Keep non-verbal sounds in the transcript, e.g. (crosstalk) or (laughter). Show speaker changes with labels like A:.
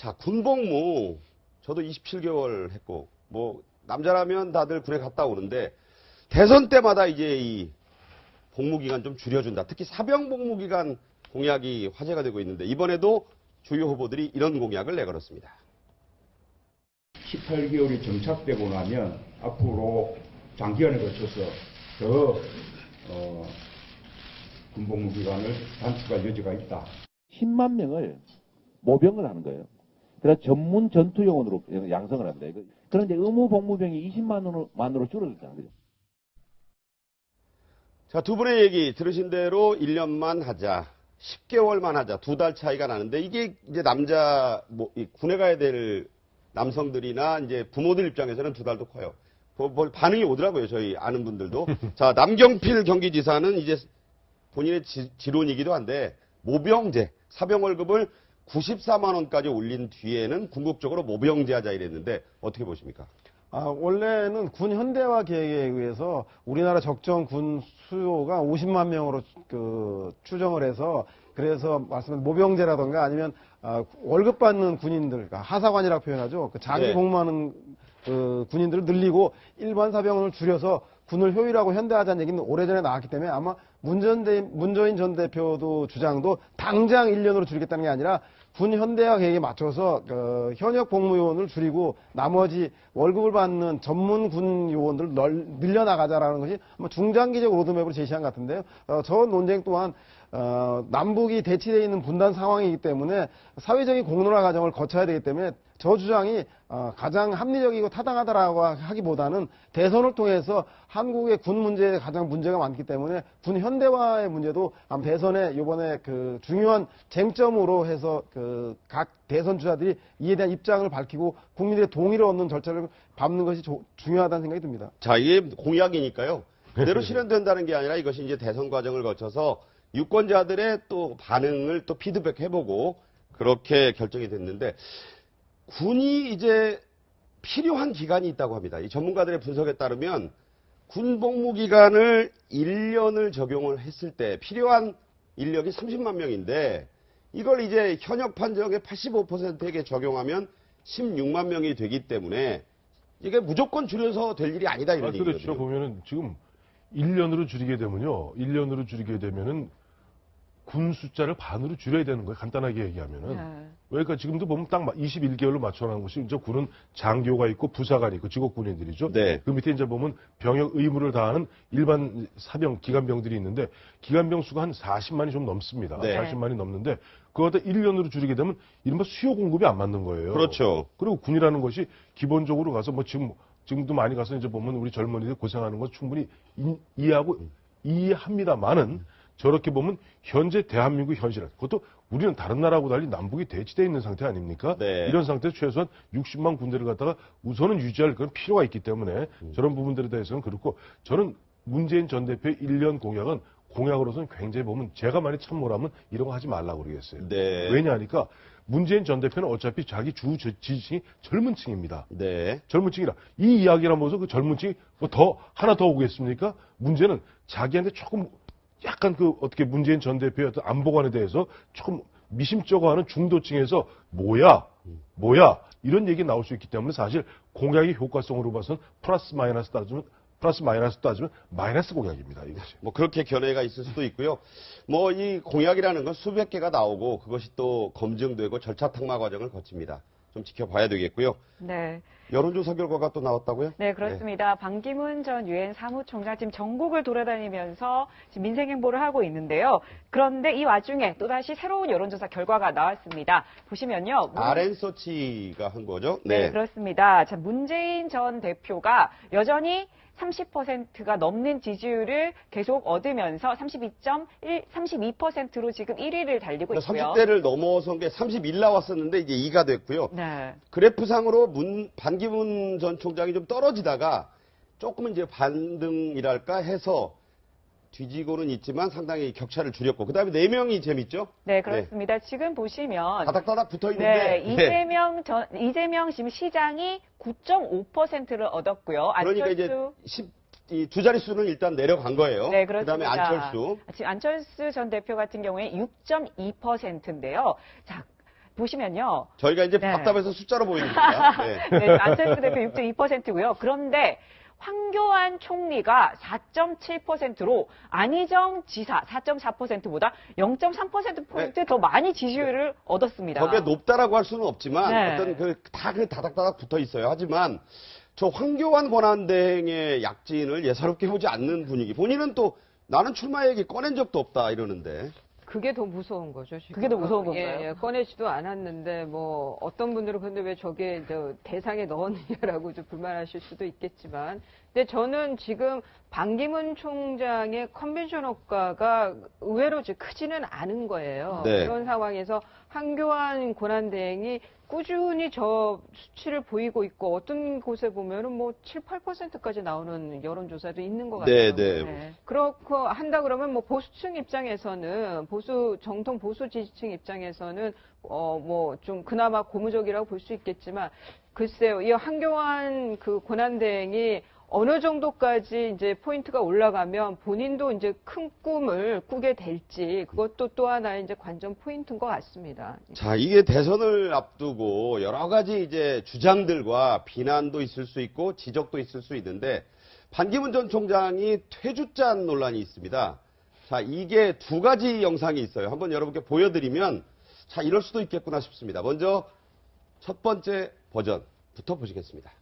A: 자, 군복무 저도 27개월 했고 뭐 남자라면 다들 군에 갔다 오는데 대선 때마다 이제 이 복무 기간 좀 줄여준다. 특히 사병 복무 기간 공약이 화제가 되고 있는데 이번에도 주요 후보들이 이런 공약을 내걸었습니다.
B: 18개월이 정착되고 나면 앞으로 장기간에 걸쳐서 더 어, 군복무 기간을 단축할 여지가 있다.
C: 10만 명을 모병을 하는 거예요. 그래서 전문 전투 요원으로 양성을 합니다. 그런데 의무 복무병이 20만으로 만으로 줄어들잖아요. 그죠?
A: 자, 두 분의 얘기 들으신 대로 1년만 하자. 10개월만 하자. 두 달 차이가 나는데 이게 이제 남자 뭐, 이 군에 가야 될 남성들이나 이제 부모들 입장에서는 두 달도 커요. 뭐, 뭐 반응이 오더라고요. 저희 아는 분들도. (laughs) 자, 남경필 경기지사는 이제 본인의 지, 론이기도 한데 모병제, 사병 월급을 94만 원까지 올린 뒤에는 궁극적으로 모병제 하자 이랬는데 어떻게 보십니까?
D: 아, 원래는 군 현대화 계획에 의해서 우리나라 적정 군 수요가 50만 명으로 그 추정을 해서 그래서 말씀한 모병제라던가 아니면 아, 월급 받는 군인들, 그러니까 하사관이라고 표현하죠. 그 자기
A: 네.
D: 복무하는 그 군인들을 늘리고 일반 사병을 줄여서 군을 효율하고 현대화하자는 얘기는 오래전에 나왔기 때문에 아마 문전 대, 문재인 전 대표도 주장도 당장 1년으로 줄이겠다는 게 아니라 군 현대화 계획에 맞춰서 그 현역 복무요원을 줄이고 나머지 월급을 받는 전문 군 요원들을 널, 늘려나가자라는 것이 아마 중장기적 로드맵으로 제시한 것 같은데요. 어, 저 논쟁 또한 어, 남북이 대치되어 있는 분단 상황이기 때문에 사회적인 공론화 과정을 거쳐야 되기 때문에 저 주장이 어, 가장 합리적이고 타당하다라고 하기보다는 대선을 통해서 한국의 군 문제에 가장 문제가 많기 때문에 군 현대화의 문제도 아마 대선에 이번에 그 중요한 쟁점으로 해서 그 각 대선 주자들이 이에 대한 입장을 밝히고 국민들의 동의를 얻는 절차를 밟는 것이 조- 중요하다는 생각이 듭니다.
A: 자, 이게 공약이니까요. 그대로 실현된다는 게 아니라 이것이 이제 대선 과정을 거쳐서 유권자들의 또 반응을 또 피드백 해보고 그렇게 결정이 됐는데 군이 이제 필요한 기간이 있다고 합니다. 이 전문가들의 분석에 따르면 군 복무 기간을 1년을 적용을 했을 때 필요한 인력이 30만 명인데 이걸 이제 현역 판정의 85%에게 적용하면 16만 명이 되기 때문에 이게 무조건 줄여서 될 일이 아니다 이런
E: 아, 그렇죠.
A: 얘기거든요.
E: 보면은 지금 1년으로 줄이게 되면요. 1년으로 줄이게 되면은 군 숫자를 반으로 줄여야 되는 거예요. 간단하게 얘기하면은.
F: 네.
E: 그러니까 지금도 보면 딱 21개월로 맞춰놓은 것이 이제 군은 장교가 있고 부사관이 있고 직업 군인들이죠.
A: 네.
E: 그 밑에 이제 보면 병역 의무를 다하는 일반 사병, 기관병들이 있는데 기관병 수가 한 40만이 좀 넘습니다.
A: 네.
E: 40만이 넘는데 그거 갖다 1년으로 줄이게 되면 이른바 수요 공급이 안 맞는 거예요.
A: 그렇죠.
E: 그리고 군이라는 것이 기본적으로 가서 뭐 지금 지금도 많이 가서 이제 보면 우리 젊은이들 고생하는 거 충분히 이- 이해하고 이해합니다만은 저렇게 보면 현재 대한민국 현실 그것도 우리는 다른 나라하고 달리 남북이 대치돼 있는 상태 아닙니까?
A: 네.
E: 이런 상태에서 최소한 60만 군대를 갖다가 우선은 유지할 그런 필요가 있기 때문에 저런 부분들에 대해서는 그렇고 저는 문재인 전 대표의 1년 공약은 공약으로서는 굉장히 보면 제가 만약 참모라면 이런 거 하지 말라고 그러겠어요.
A: 네.
E: 왜냐하니까 문재인 전 대표는 어차피 자기 주 지- 지지층이 젊은 층입니다.
A: 네.
E: 젊은 층이라 이 이야기를 하면서 그 젊은 층이 뭐 더 하나 더 오겠습니까? 문제는 자기한테 조금 약간 그 어떻게 문재인 전 대표의 어떤 안보관에 대해서 조금 미심쩍어하는 중도층에서 뭐야 뭐야 이런 얘기 나올 수 있기 때문에 사실 공약의 효과성으로 봐서는 플러스 마이너스 따지면 플러스 마이너스 따지면 마이너스 공약입니다 이것이.
A: 뭐 그렇게 견해가 있을 수도 있고요. 뭐 이 공약이라는 건 수백 개가 나오고 그것이 또 검증되고 절차 탁마 과정을 거칩니다. 좀 지켜봐야 되겠고요.
F: 네.
A: 여론조사 결과가 또 나왔다고요?
F: 네, 그렇습니다. 반기문 전 유엔 사무총장 지금 전국을 돌아다니면서 지금 민생 행보를 하고 있는데요. 그런데 이 와중에 또다시 새로운 여론조사 결과가 나왔습니다. 보시면요. 문-
A: RN 서치가 한 거죠?
F: 네, 그렇습니다. 자, 문재인 전 대표가 여전히 30%가 넘는 지지율을 계속 얻으면서 32.1, 32%로 지금 1위를 달리고 있고요.
A: 30대를 넘어선 게 31 나왔었는데 이제 2가 됐고요.
F: 네.
A: 그래프상으로 문, 반기문 전 총장이 좀 떨어지다가 조금은 이제 반등이랄까 해서 뒤지고는 있지만 상당히 격차를 줄였고 그다음에 네 명이 재밌죠?
F: 네, 그렇습니다. 지금 보시면
A: 다닥다닥 붙어
F: 네,
A: 있는데
F: 이재명 전 이재명 지금 시장이 9.5%를 얻었고요.
A: 그러니까 이제
F: 안철수
A: 10, 이두 자릿수는 일단 내려간 거예요.
F: 네,
A: 그다음에
F: 그렇습니다.
A: 안철수.
F: 지금 안철수 전 대표 같은 경우에 6.2%인데요. 자, 보시면요.
A: 저희가 이제
F: 네.
A: 답답해서 숫자로 보이는 겁니다. (laughs) 네.
F: 네, 안철수 대표 6.2%고요. 그런데 황교안 총리가 4.7%로 안희정 지사 4.4%보다 0.3%포인트 더 많이 지지율을 얻었습니다.
A: 거기에 높다라고 할 수는 없지만
F: 네.
A: 어떤 그 다 그 다닥다닥 붙어 있어요. 하지만 저 황교안 권한대행의 약진을 예사롭게 보지 않는 분위기. 본인은 또 나는 출마 얘기 꺼낸 적도 없다 이러는데.
G: 그게 더 무서운 거죠, 지금.
F: 그게 더 무서운 건가요?
G: 예, 예, 꺼내지도 않았는데, 뭐, 어떤 분들은 근데 왜 저게 저 대상에 넣었느냐라고 좀 불만하실 수도 있겠지만, 근데 저는 지금 반기문 총장의 컨벤션 효과가 의외로 크지는 않은 거예요.
A: 네.
G: 그런 상황에서 한교안 권한대행이 꾸준히 저 수치를 보이고 있고, 어떤 곳에 보면은 뭐 7, 8%까지 나오는 여론조사도 있는 것 같아요.
A: 네, 네.
F: 네.
G: 그렇고 한다 그러면 뭐 보수층 입장에서는 보수 정통 보수 지지층 입장에서는 어 뭐 좀 그나마 고무적이라고 볼 수 있겠지만 글쎄요 이 한교안 그 권한대행이 어느 정도까지 이제 포인트가 올라가면 본인도 이제 큰 꿈을 꾸게 될지 그것도 또 하나의 이제 관전 포인트인 것 같습니다.
A: 자, 이게 대선을 앞두고 여러 가지 이제 주장들과 비난도 있을 수 있고 지적도 있을 수 있는데 반기문 전 총장이 퇴주잔 논란이 있습니다. 자, 이게 두 가지 영상이 있어요. 한번 여러분께 보여드리면 자, 이럴 수도 있겠구나 싶습니다. 먼저 첫 번째 버전부터 보시겠습니다.